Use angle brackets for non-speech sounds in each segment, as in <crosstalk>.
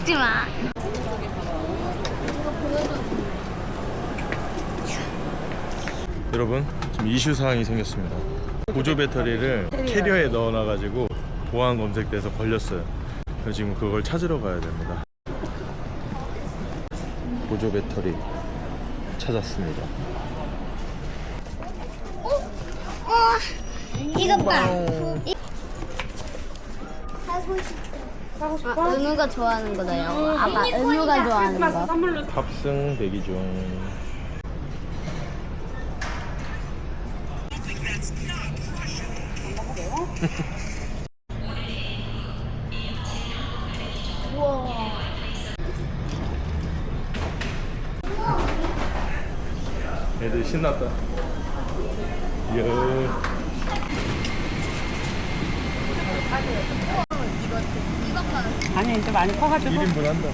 찍지 마. 여러분 지금 이슈 사항이 생겼습니다. 보조 배터리를 캐리어에 넣어놔가지고 보안 검색돼서 걸렸어요. 그래서 지금 그걸 찾으러 가야 됩니다. 보조 배터리 찾았습니다. 어, 이거 봐. 이- 사고 싶다. 사고 싶어? 아, 은우가 좋아하는 거다 이거. 아빠 은우가 좋아하는 거. 선물로 탑승 대기 중. 애들 신났다. 이야. 아니 이제 많이 커가지고 1인분 한다.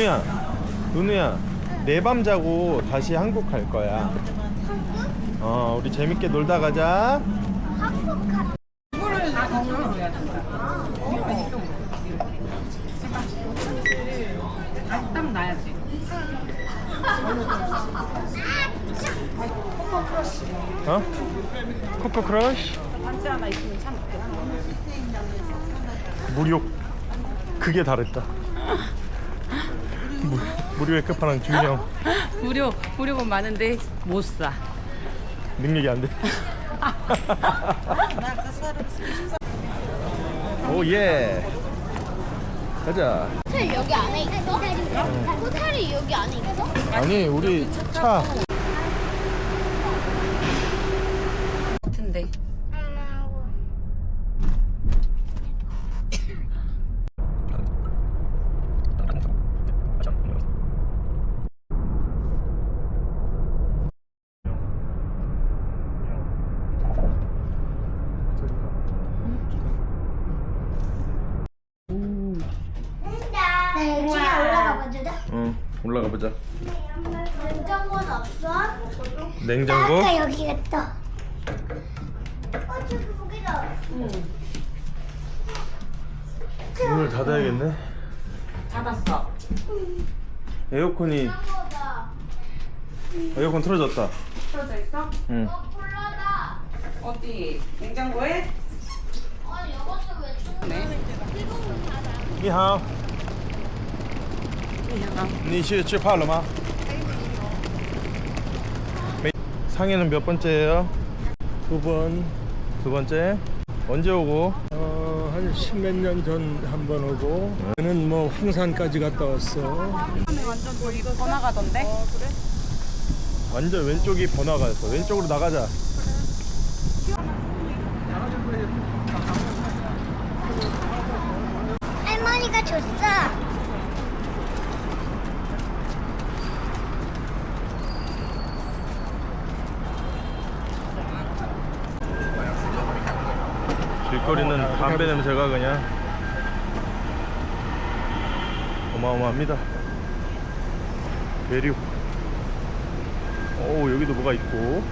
은우야, 은우야, 내 밤 자고 다시 한국 갈 거야. 어, 우리 재밌게 놀다 가자. 땀 나야지 어? 코코 크러쉬. 반지 하나 있으면 참 좋겠다 무료. 그게 다르다. <laughs> 무, 무료의 끝판왕 준영. <laughs> 무료 무료건 많은데 못 사 능력이 안 돼. <laughs> 오 예. 가자. 호텔 여기 안에 있어? 호텔이 여기 안에 있어? 아니 우리 차. 같은데 네, 지금 올라가 보자. 응 올라가 보자. 냉장고는 없어? 냉장고. 아까 여기 있다. 어, 저기 거기다. 문을 닫아야겠네. 닫았어 에어컨이 냉장고다. 에어컨 틀어졌다. 틀어져 있어? 응. 어, 콜라다. 어디 냉장고에? 아니, 이것도 왜 주는 뜨거운 닫아. 你好，你去吃泡了吗？ 상해는 몇 번째예요? 두 번, 두 번째. 언제 오고? 어, 한 십몇 년 전 한 번 오고, 저는 뭐 황산까지 갔다 왔어. 처음에 완전 거기 번화가던데? 완전 왼쪽이 번화가였어. 왼쪽으로 나가자. 길거리는 어, 네, 담배 냄새가 그냥 어마어마합니다. 대륙. 오 여기도 뭐가 있고.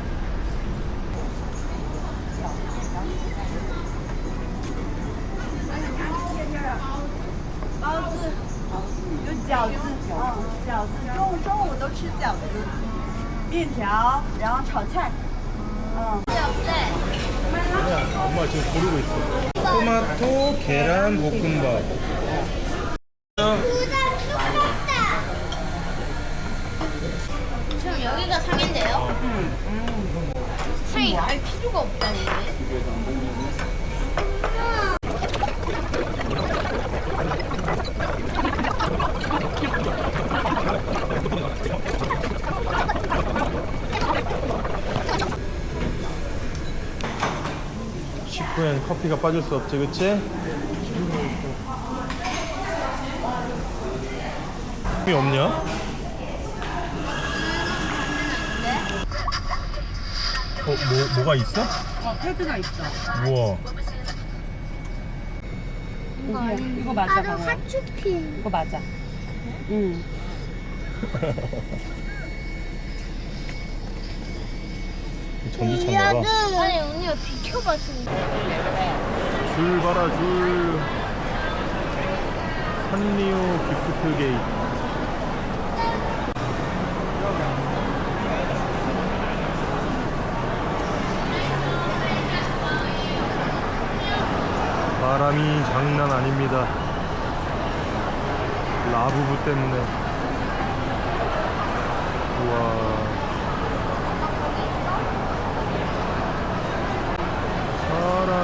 엄마 지금 고르고 있어. 토마토 계란 볶음밥. 상인데요? 상 음. 상이 갈 필요가 없다니. 데. 식후엔 커피가 빠질 수 없지, 그치? 이 없냐? 어, 뭐, 뭐가 있어? 어, 패드가 있어. 우와. 이거 맞아, 바로. 하츄핑. 이거 맞아. 응. <laughs> 전기차인가 봐. 아니 언니가 비켜봐 좀. 줄 봐라, 줄. 산리오 기프트 게이트. 바람이 장난 아닙니다. 라부부 때문에. 우와.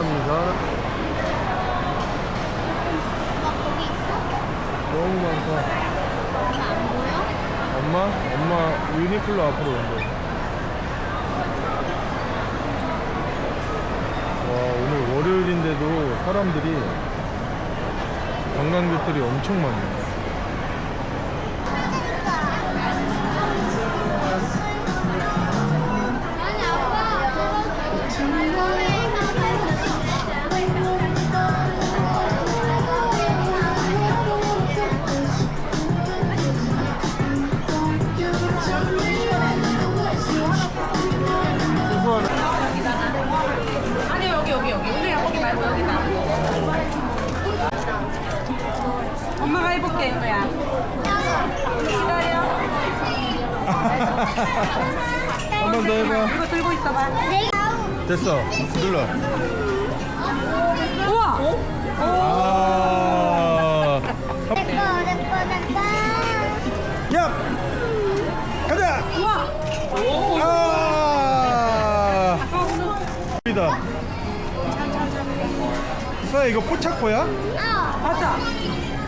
있어? 너무 많다. 엄마? 엄마 유니클로 앞으로 온대. 와, 오늘 월요일인데도 사람들이 관광객들이 엄청 많네. 해볼게, 은혜야. 기다려. 한 번 더 해봐. 이거 들고 있어봐. 됐어. 눌러. 우와! 아. 야! 가자! 우와! 아! 수아 이거 포착포야? 맞아.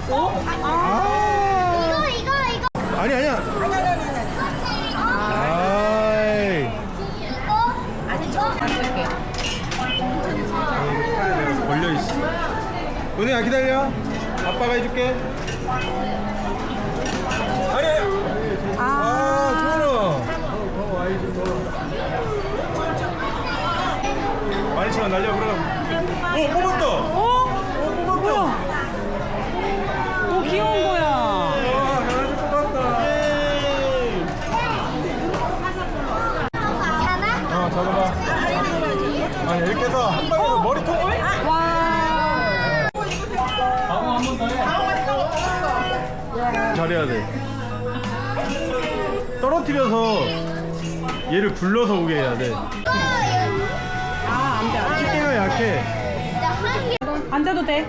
어? 아. 아. 이거 이거 이거. 아니 아니야. 아이. 이거 아니 저 걸려 있어. 은혜야 기다려. 아빠가 해줄게. 아니. 아, 좋아. 많이 치면 날려 그럼. 오 뽑았 얘를 굴러서 오게 해야 돼. 아, 안 돼, 안 돼. 집게가 약해. 앉아도 돼.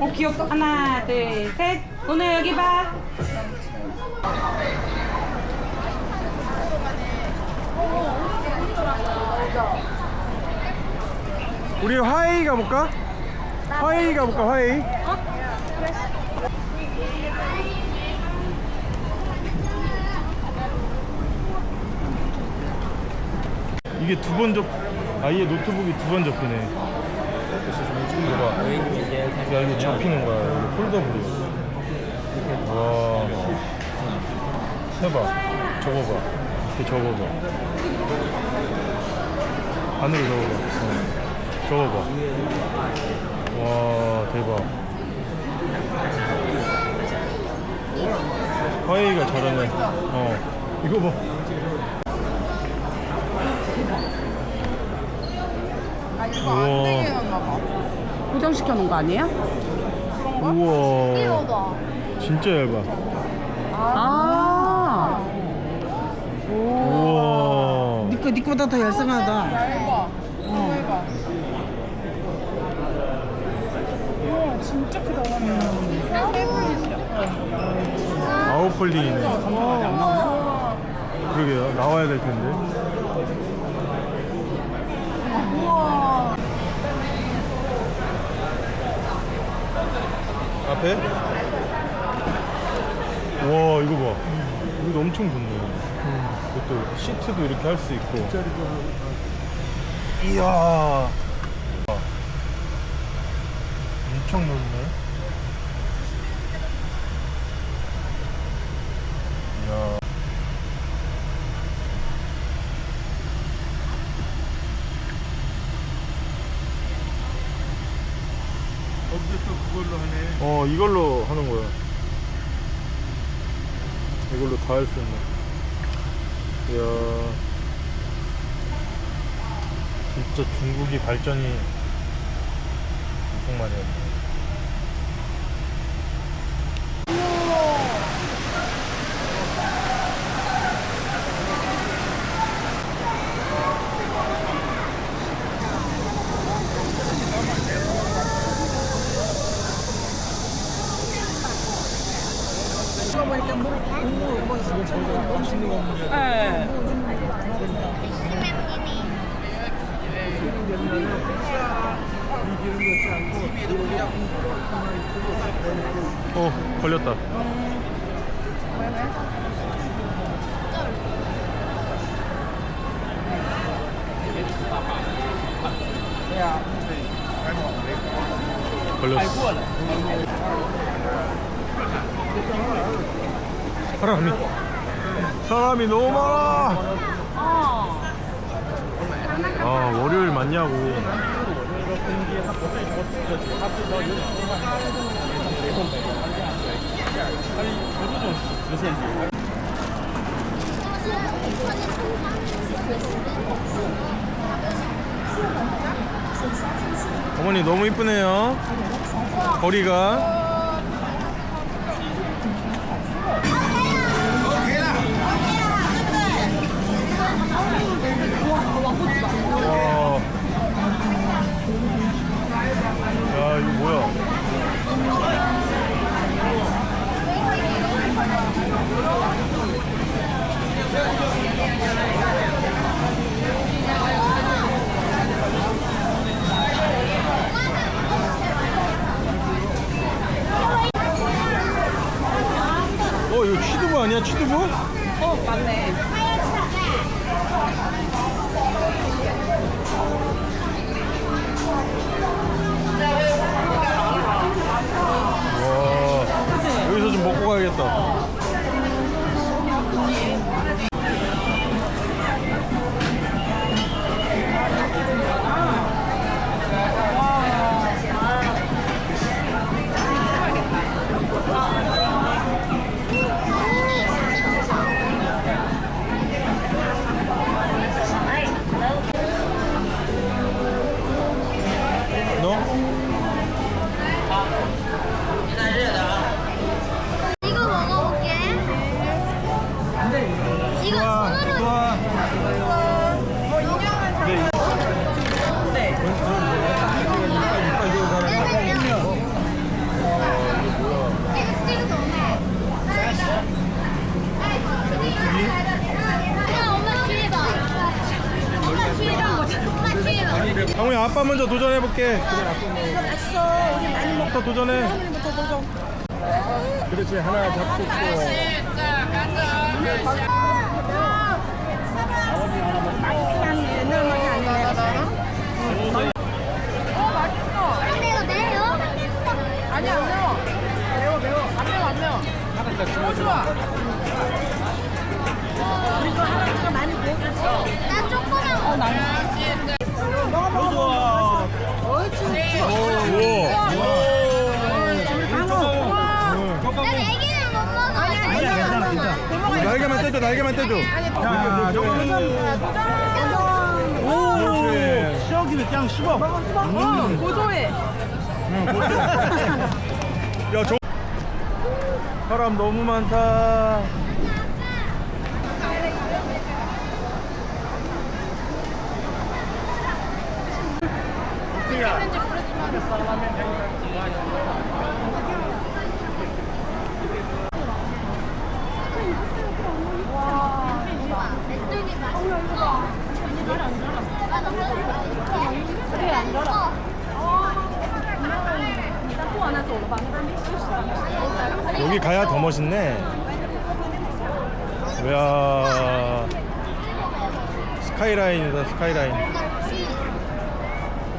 어, 귀엽다. 하나, 둘, 셋. 오늘 여기 봐. 우리 화웨이 가볼까? 화웨이 가볼까? 화웨이. 이게 두 번 접, 아얘 노트북이 두 번 접히네. 지금 봐봐. 야 이게 접히는 거야. 이거 폴더블이. 와. 해봐. 접어봐. 이렇게 접어봐. 안으로 접어봐. 어. 접어봐. 와 대박. 화웨이가 잘하네. 어. 이거 봐. 우와. 고정시켜 놓은 거 아니에요? 우와. 진짜 얇아. 아. 우와. 니꺼 니꺼보다 더 얄쌍하다. 아웃폴링이네. 그러게요. 나와야 될 텐데. 앞에? 와 이거 봐. 이거 엄청 좋네. 그것도 시트도 이렇게 할 수 있고. 이야. 엄청 넓네. 이야. 거기서 또 그걸로 하네. 어 이걸로 하는 거야. 이걸로 다 할 수 있네. 이야. 진짜 중국이 발전이 엄청 많이 했네. 네. 걸렸다. 걸렸어. 사람이 사람이 너무 많아. 아 월요일 맞냐고. 어머니 너무 이쁘네요. 거리가. 와. 야 이거 뭐야? 아빠 먼저 도전해볼게. 맛있어. 우리 많이 먹다 도전해. 그렇지 하나 잡고 또. 근데 이거 매요? 아니 안 매워. 매워 매워. 안 매워 안 매워. 너무 좋아. 이거 하나가 많이 먹었어. 나 거. 난 날개만 떼줘 날개만 떼줘. 자, 오. 시어기는 그냥 씹어. 고소해. <laughs> 야 저. 사람 너무 많다. 여기 가야 더 멋있네. 이야. 스카이라인이다, 스카이라인.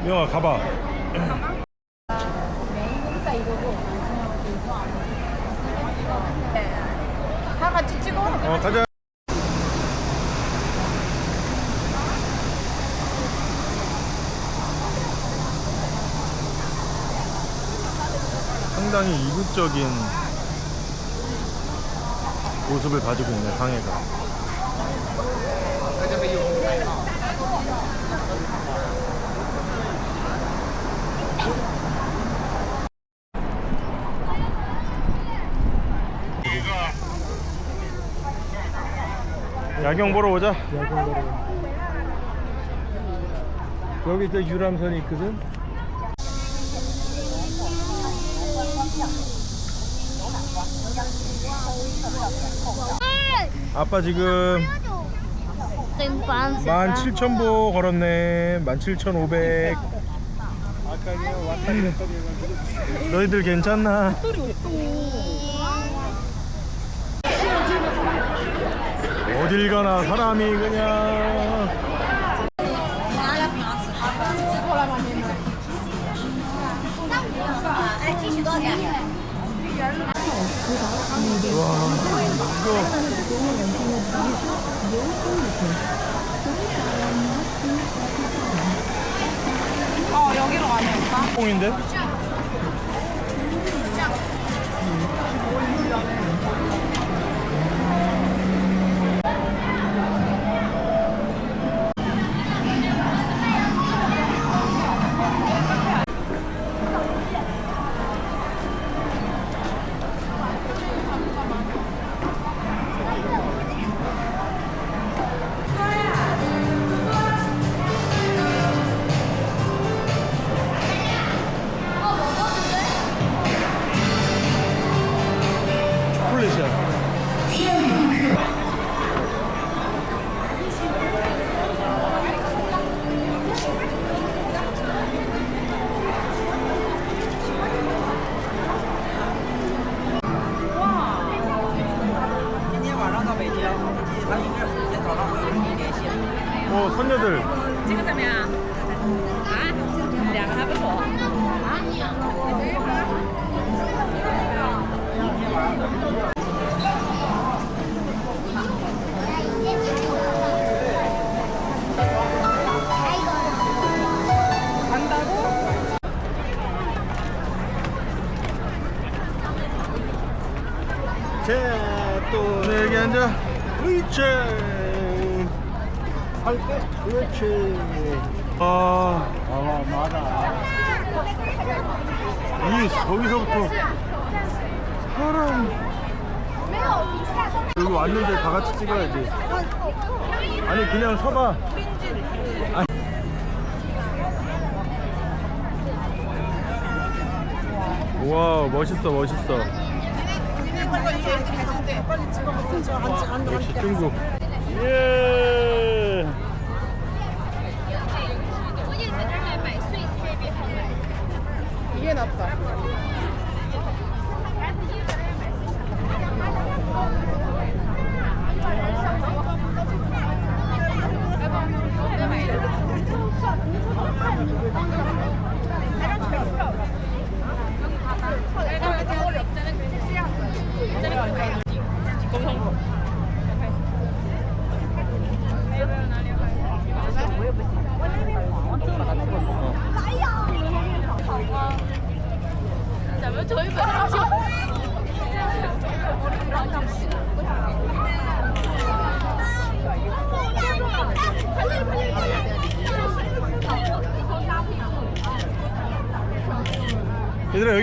영아, 가봐. 다 같이 찍어. 어, 가자. 상당히 이국적인 모습을 가지고 있네, 방해가. 야경 보러 오자. 야경 보러. 여기 저 유람선이 있거든. 아빠 지금 17,000보 걸었네. 17,500. 아까 그냥 왔다 갔다 해가지고. 너희들 괜찮나? 어딜 가나 사람이 그냥 와. 어, 여기로 가면 될까? 뽕인데? 앉아. 으이차. 할게. 그렇지. 아, 아, 맞아. 이 거기서부터 사람. 여기 왔는데 다 같이 찍어야지. 아니 그냥 서봐. 아니. 와 멋있어 멋있어. 역시 중국. 예.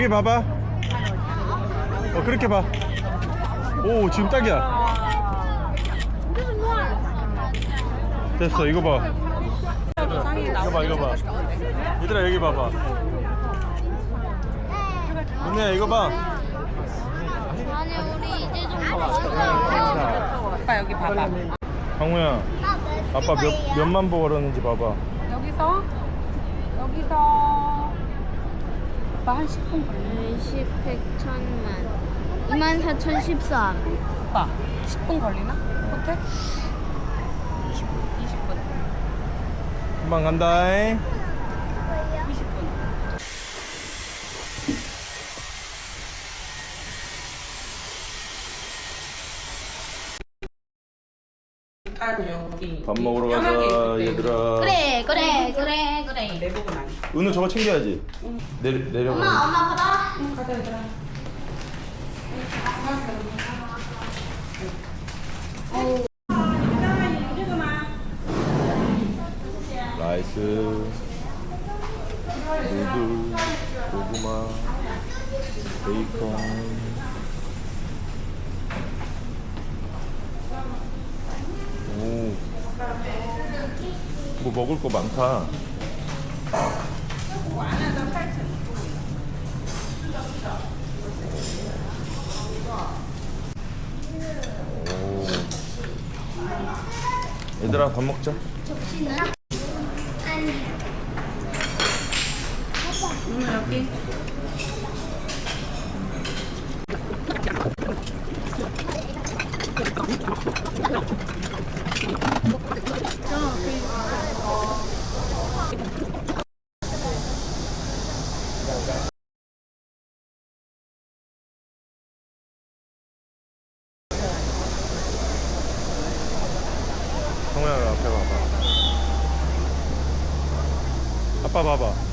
여기 봐봐. 어 그렇게 봐. 오 지금 딱이야 됐어 이거 봐 이거 봐 이거 봐 얘들아 여기 봐봐 은혜야 이거 봐 아니 우리 이제 좀. 아빠 여기 봐봐. 강우야 아빠 몇, 몇만 보 걸었는지 봐봐 여기서 여기서 아빠 한 10분 걸려. 10, 100, 1000만 24,013 아빠 10분 걸리나? 호텔? 20분. 20분. 금방 간다잉 20분. 여기 밥 먹으러 가자. 얘들아. 그래 그래 그래. 그래 내 부분 아니. 은우 저거 챙겨야지. 내려, 내려가. 엄마 엄마 봐봐 가자 얘들아. 라 먹을 거 많다. 오. 얘들아 밥 먹자. 오늘 아빠 봐봐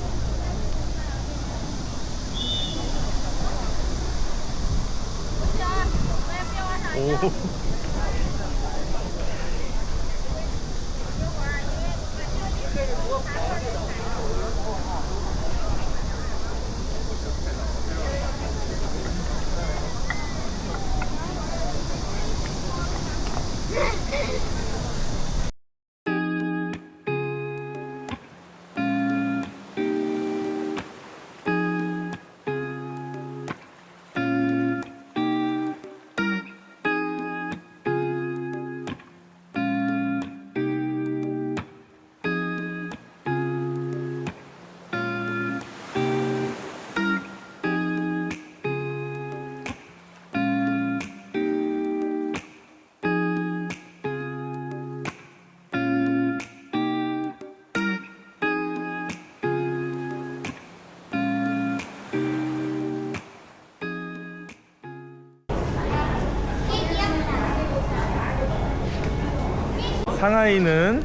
상하이는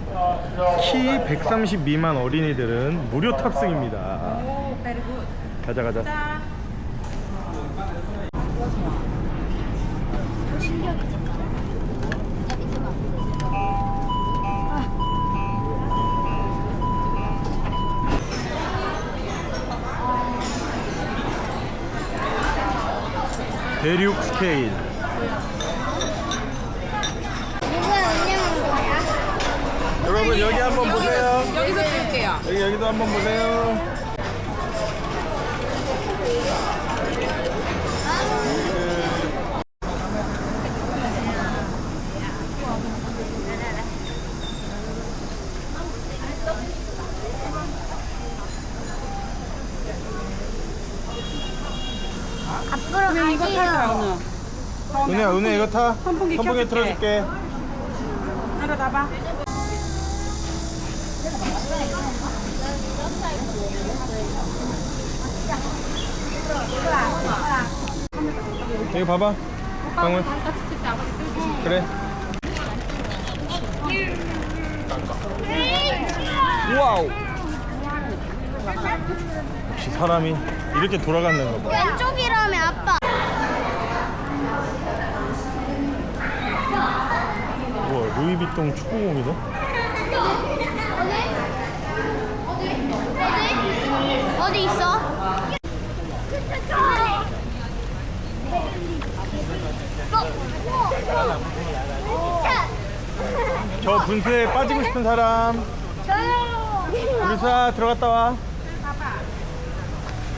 키 130 미만 어린이들은 무료 탑승입니다. 가자 가자. 자. 대륙 스케일. 누가 운영한 거야? 여러분 여기 한번 보세요. 여기서 찍을게요. 여기 여기도 한번 보세요. 앞으로 가세요. 은혜야 은혜 이거 타. 선풍기 켜줄게. 틀어줄게. 하나 놔봐. 여기 봐봐. 강훈. 그래. 와우. 역시 사람이 이렇게 돌아가는 거 봐. 왼쪽이라며 아빠 우와 루이비통 축구공이네. 어디 있어? 어, 저 분수에 어, 어. 빠지고 싶은 사람 저요. 루사 들어갔다 와.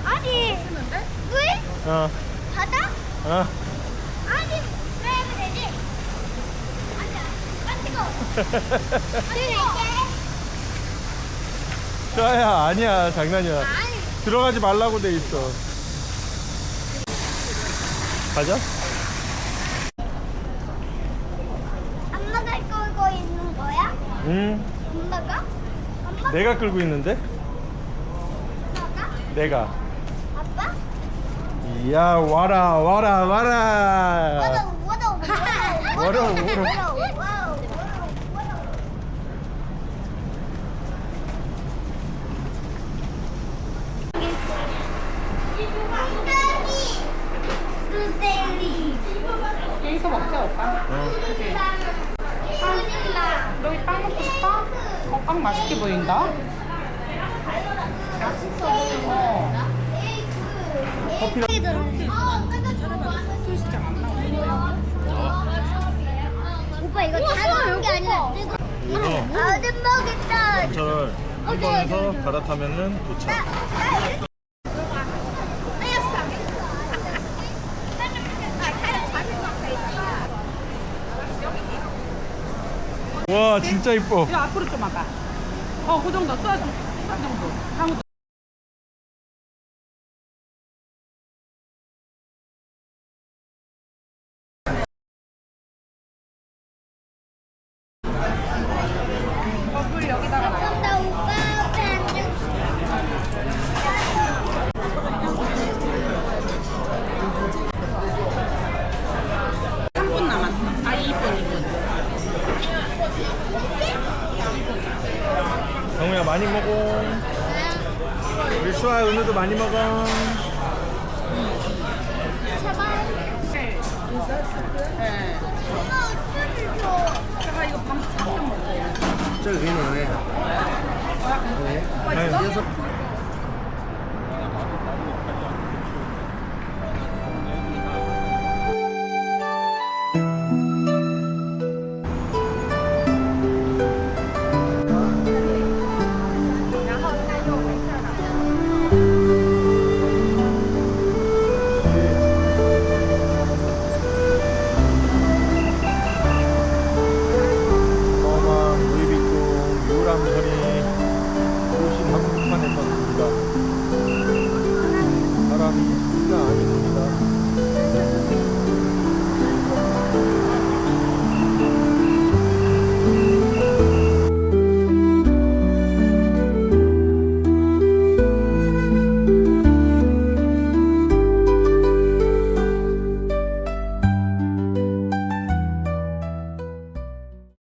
아니 물 어, 바다 어. 아니 왜 해도 되지? 아니야. 아 뜨거. 뜨거. 루사야 아니야 장난이야. 아니. 들어가지 말라고 돼 있어. 가자 엄마가 끌고 있는 거야? 응 엄마가? 엄마? 내가 끌고 있는데 아빠가? 내가 아빠? 이야 와라 와라 와라 와도 와도 와라, 와라. 여기 오빠. 여기 빵 먹고 싶어? 어, 빵 맛있게 보인다. 커피랑 오빠 이거 자는 게 아니라 뜨거. 이거 아들 먹겠다. 전철 한 번에서 갈아타면은 도착 와 진짜 이뻐 이 앞으로 좀 와봐. 어, 그 정도 써. 써 정도. 한나